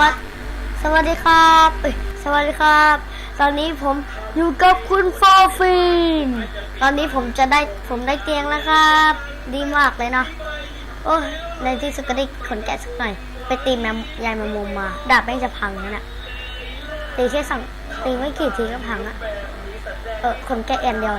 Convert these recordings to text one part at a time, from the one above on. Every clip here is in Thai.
วัสดีสวัสดีครับเอ้ยสวัสดีครับ ตอนนี้ผมอยู่กับคุณฟอฟินตอนนี้ผมจะได้ผมได้เตียงแล้วครับ ดีมากเลยเนาะโอ้ยในที่สุดก็ได้ขนแกะสักหน่อย ไปตีแมมยายแมมมุมมา ดาบแม่งจะพังนะเนี่ยตีแค่สองตีไม่กี่ทีก็พังอะเออขนแกะอันเดียว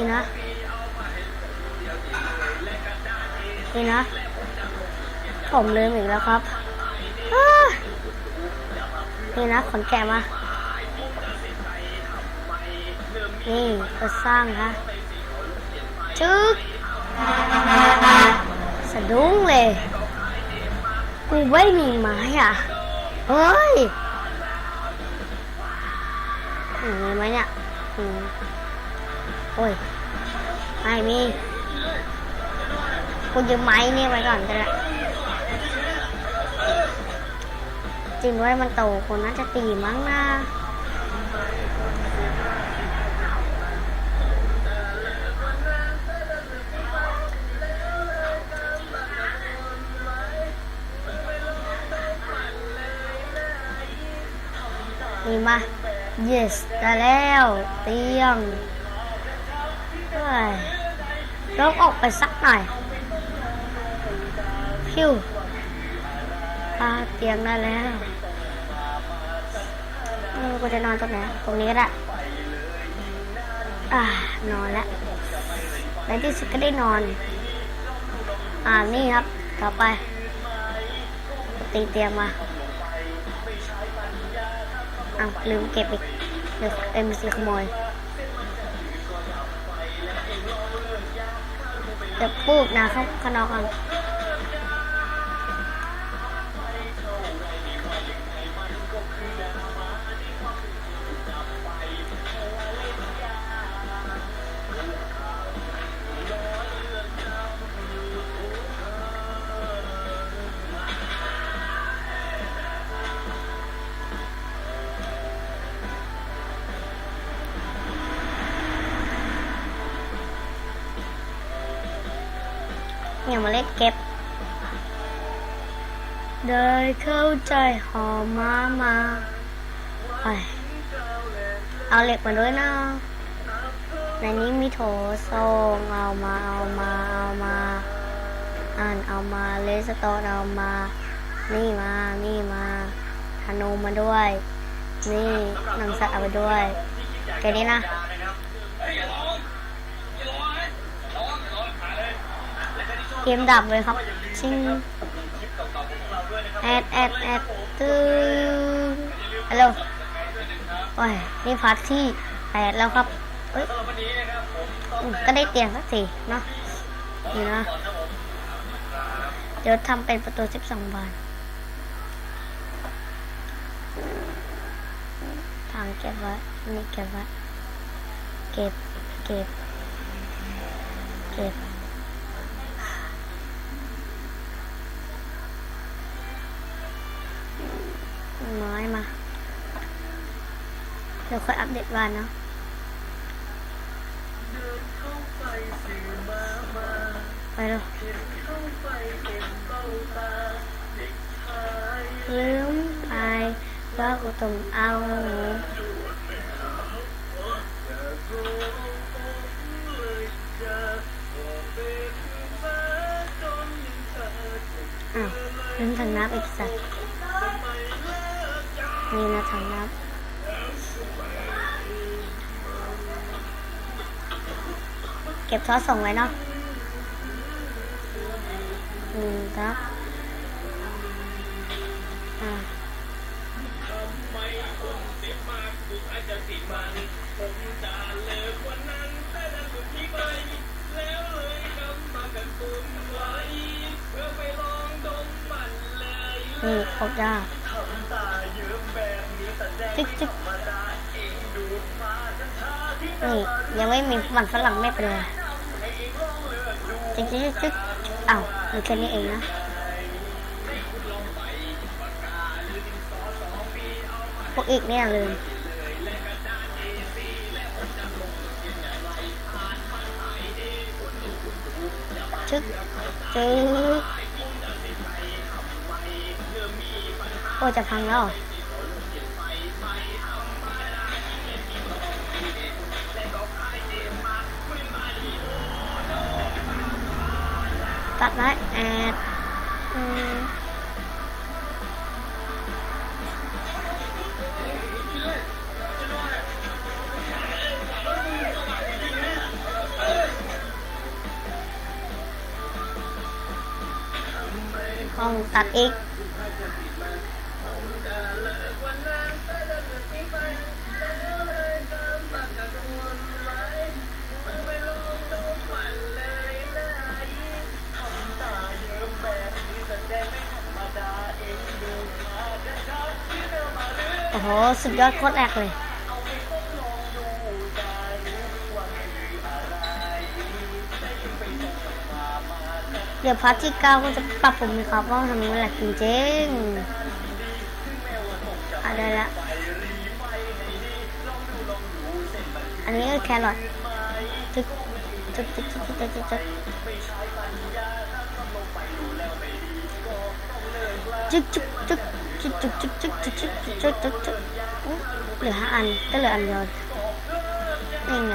นี่นะนี่นะ ผมลืมอีกแล้วครับนี่นะขนแกะมา นี่ก็สร้างนะจึ๊กสะดุ้งเลย กูไม่มีไม้อะ เฮ้ยอืมมีไหมเนี่ย โอ้ยไม่มีกูยืมไม้นี่ไว้ก่อนก็ได้จริงด้วยมันโตคนน่าจะตีมั้งนะนี่มา yes ได้แล้ว เตียง ยลองออกไปสักหน่อยพิวปาเตียงได้แล้วกูจะนอนตรงไหนตรงนี้ก็ได้อ่านอนแล้วในที่สุดก็ได้นอน อ่านี่ครับ ต่อไป ตีเตียงมาอ้าลืมเก็บอีกเดี๋ยวเอ็มซีขโมย เดี๋ยวปูดนะเข้าข้างนอกกัน มาเล่นเก็บ ได้เข้าใจหอมมามาไปเอาเหล็กมาด้วยนะในนี้มีโถส่งเอามาเอามาเอามา อ่านเอามาเลสโตนเอามา นี่มานี่มาธนูมาด้วย นี่หนังสัตว์เอาไปด้วยแค่นี้นะ เกมดับเลยครับชิงแอดแอดแอดตึ้งฮัลโหลโอ้ยนี่พาร์ทที่แปดแล้วครับเอ้ยก็ได้เตียงสักทีเนาะนี่นะเดี๋ยวทำเป็นประตูสิบสองบานทางเก็บไว้นี่เก็บไว้เก็บเก็บเก็บ ไม้มา เดี๋ยวค่อยอัปเดตวันเนาะไปเร็วลืมไปว่ากูต้องเอาอ้าวลืมถังน้ำอีกสัตว์นี่นะถังน้ำ เก็บทอส่งไว้เนาะอืมครับอ่านี่ครบจ้าจิ๊กจิ๊กนี่ยังไม่มีมันฝรั่งไม่เป็นไร จึ๊กจึ๊กจ๊กอ้าวมัแค่นี้เองนะพวกอีกเนี่ยเลยชึกจึ๊กโอ้จะพังแล้ว ตัดไว้แอดอืมห้องตัดอีก โอ้โห สุดยอดโคตรแอกเลยเดี๋ยวพาร์ทที่เก้าก็จะปรับผมนะครับว่าทำไมแะไรจริงๆอะไรละ อันนี้แครอทตึ๊กตึ๊กตึ๊กตึ๊กจุ๊บจุ๊บจุ๊บ จึ๊กจึ๊กจึ๊กจึ๊กจึ๊กจึ๊กจึ๊กจึ๊กจึ๊กจึ๊กจึ๊กอุ๊ยเหลือห้าอันก็เหลืออันเดียวนี่ไง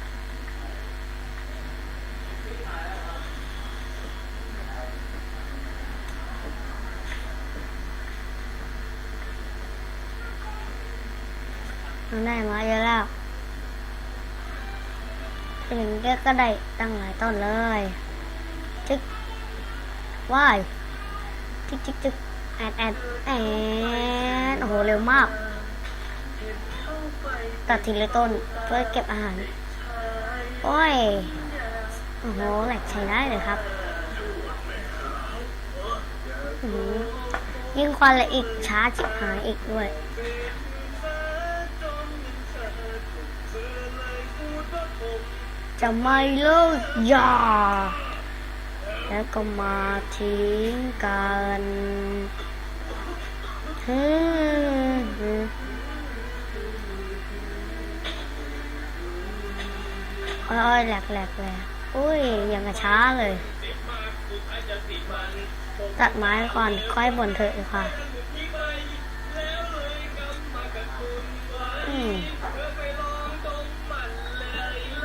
มันได้มาเยอะแล้วถึงเรียกก็ได้ตั้งหลายต้นเลยจึ๊กว้ายจึ๊กจึ๊กจึ๊กแอดแอดแอดโอ้โหเร็วมาก ตัดทีละต้นเพื่อเก็บอาหาร โอ้ย โอ้โหแหลกใช้ได้เลยครับยิ่งควันละอีกช้าชิบหายอีกด้วย จะไม่เลิกยาแล้วก็มาทิ้งกันฮึโอ้ยแหลกแหลกแหลกอุ้ยยังกระช้าเลย ตัดไม้ก่อนค่อยบ่นเถอะดีก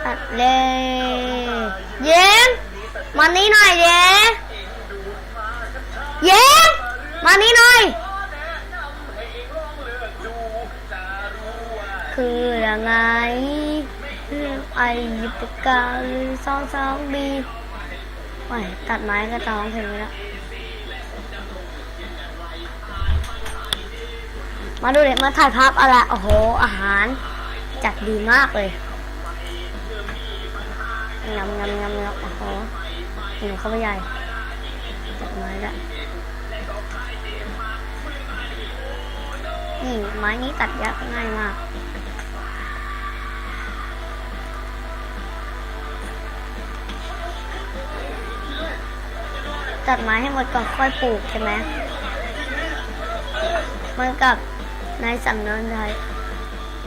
ตัดเลยเย้มมานี่หน่อยเย้เย้มมานี่หน่อย คือยังไงไอ้ยิปกาสองสองบีโอ้ยตัดไม้ก็จะร้องเพลงแล้วมาดูเลยมาถ่ายภาพอะไรโอ้โห อาหารจัดดีมากเลย งำงำงำงำโอ้โหหิวเข้าไปใหญ่จัดไม้ละนี่ไม้นี้ตัดยากง่ายมากตัดไม้ให้หมดก่อนค่อยปลูกใช่ไหมเหมันกับในสำนักไทย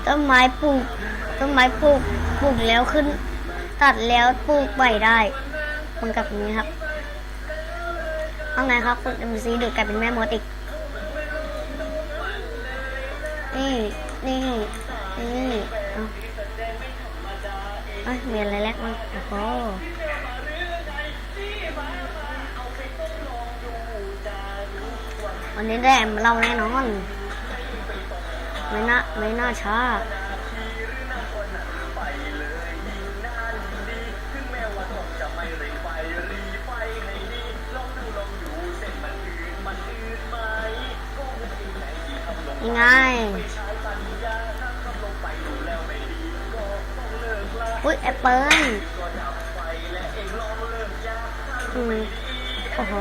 ต้นไม้ปลูกต้นไม้ปลูกปลูกแล้วขึ้น ตัดแล้วปลูกใหม่ได้มันกับนี้ครับว่าไงครับคุณเอ็มซีดูกลายเป็นแม่มดอีก นี่ นี่ นี่เอาเอ้ยมีอะไรแลกมั้งโอ้โหวันนี้ได้แอมเราแน่นอน ไม่น่าไม่น่าช้า ยังไงอุ้ยแอปเปิ้ลอืมโอ้โห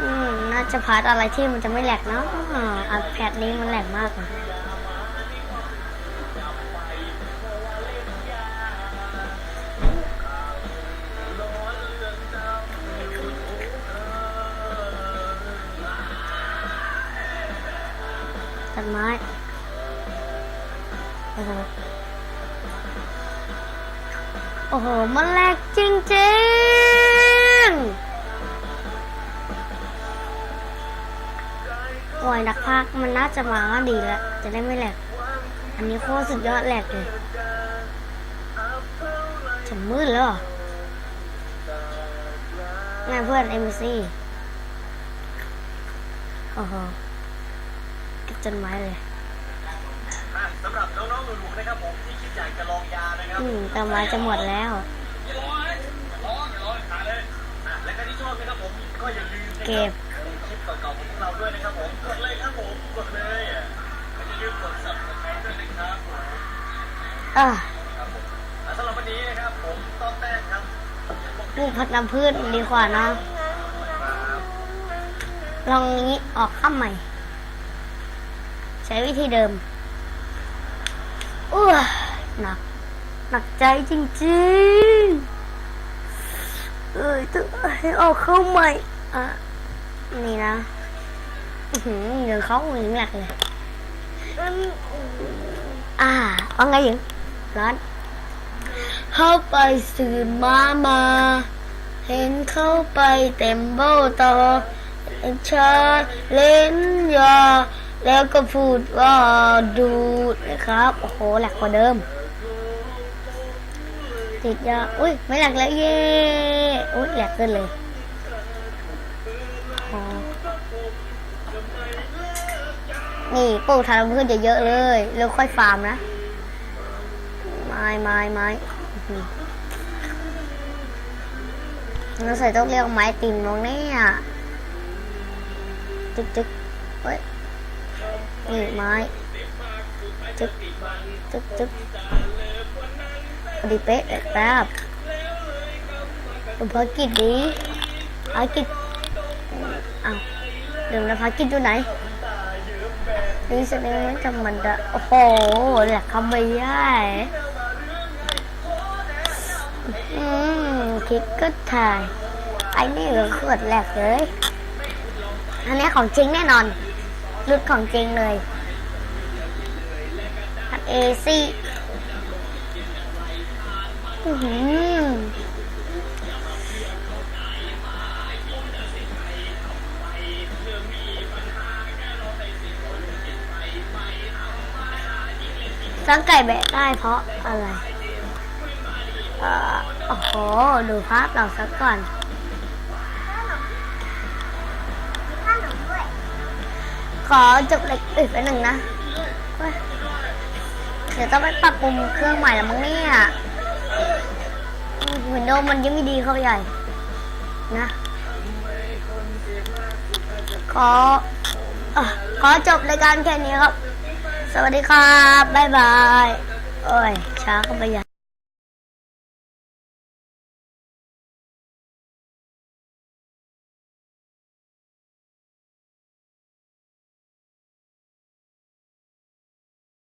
อืมน่าจะพาร์ทอะไรที่มันจะไม่แหลกเนาะอ่าแพทนี้มันแหลกมากเลย ไม้โอ้โหโอ้โห มันแหลกจริงๆโอ้ยนักพากมันน่าจะมาดีแล้ว จะได้ไม่แหลก อันนี้โคตรสุดยอดแหลกเลยจะมืดแล้วเหรอไงเพื่อนเอ็มซีโอ้โห จนไม้เลยสำหรับน้องๆหนูๆนะครับผมที่คิดอยากจะลองยานะครับอืมแต่ไม้จะหมดแล้วอย่ารออย่ารออย่ารอขาเลยและก็ที่ชอบนะครับผมก็อย่าลืมเก็บคลิปเก่าๆของพวกเราด้วยนะครับผมกดเลยครับผมกดเลยอะและอย่าลืมกด subscribe ด้วยนะครับผมออครับผมและสำหรับวันนี้นะครับผมต้นแป้งครับปลูกผักน้ำพืชดีกว่านะลองนี้ออกข้ามใหม่ ช้วิธีเดิมอ้วหนัก หนักใจจริงๆ เอ้ยต้องให้ออกเข้าใหม่ อะ นี่นะเดี๋ยวเขาหญิงหลักเลย อ่าว่าไงหญิงร้อนเข้าไปสื่อมามา เห็นเข้าไปเต็มโบตอชาเล่นยา แล้วก็พูดว่าดูนะครับ โอ้โหหลักกว่าเดิม ติดยาอุ้ยไม่หลักแล้วเย่อุ้ยแหลกขึ้นเลยนี่ปลูกทานพืชเยอะๆเลยแล้วค่อยฟาร์มนะไม้ไม้ไม้เราใส่ต้องเรียกไม้ติ่มลงเนี่ยจึ๊กจึ๊กเฮ้ย นี่ไม้จึ๊กจึ๊กจึ๊กพอดีเป๊ะเลยครับดูภารกิจดีภารกิจอ้าวเดี๋ยวนะภารกิจอยู่ไหนนี่แสดงว่าจะมันจะโอ้โหแหลกคำไม่ได้อืมคลิกก็ถ่ายไอ้นี่ก็ขวดแหลกเลยอันนี้ของจริงแน่นอน รุ่นของจริงเลยเอซี่อื้อหือสังไก่แบะได้เพราะอะไร เอ่อ โอ้โห ดูภาพเราสักก่อน ขอจบเล็กอึดไปหนึ่งนะ เดี๋ยวต้องไปปรับปรุงเครื่องใหม่แล้วมั้งเนี่ยวินโดว์มันยังไม่ดีเข้าไปใหญ่ นะ ขอขอจบรายการแค่นี้ครับ สวัสดีครับ บ๊ายบาย โอ้ย ช้าเข้าไปใหญ่